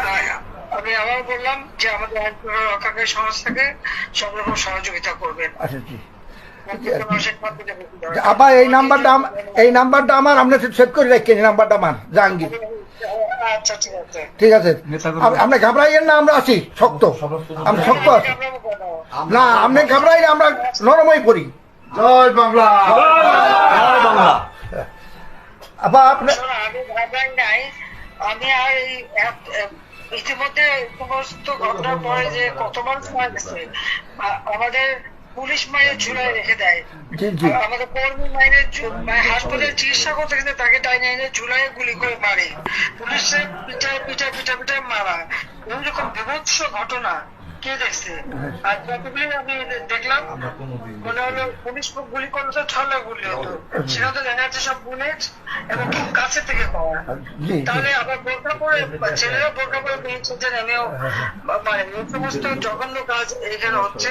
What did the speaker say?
আর আমি আবার বললাম যে আমাদের প্রণয়ন সংস্থাকে সব রকম সহযোগিতা করবেন আচ্ছা জি। আবার এই নাম্বারটা এই নাম্বারটা আমার আপনি সেভ করে রাখেন এই নাম্বারটা আমার জাহাঙ্গীর। আচ্ছা ঠিক আছে। ঠিক আছে। আপ- আপনি ঘাবড়াইয়েন না আমরা আছি শক্ত। আমরা শক্ত আছি। না আপনি ঘাবড়াই আমরা নরমই করি জয় বাংলা। জয় বাংলা। আবার আপনি আমি আর এই ইতিমধ্যে সমস্ত ঘটনার পরে যে কত মানুষ মারা গেছে আমাদের পুলিশ মায়ের ঝুলাই রেখে দেয়। আমাদের কর্মী মায়ের হাসপাতালে চিকিৎসা করতে গেলে তাকে টাইনে এনে ঝুলায় গুলি করে মারে। পুলিশের পিঠা পিঠা পিঠা পিঠা মারা। এরকম বিভৎস ঘটনা। কে দেখছে? আর যতগুলি আমি দেখলাম মনে হলো পুলিশ গুলি করল তো ছলা গুলি হতো। সেটা তো দেখা যাচ্ছে সব বুলেট এবং খুব কাছে থেকে পাওয়া। তাহলে আবার বোরকা পরে ছেলেরা বোরকা পরে বেরিয়েছে যে নেমেও মানে এই সমস্ত জঘন্য কাজ এখানে হচ্ছে।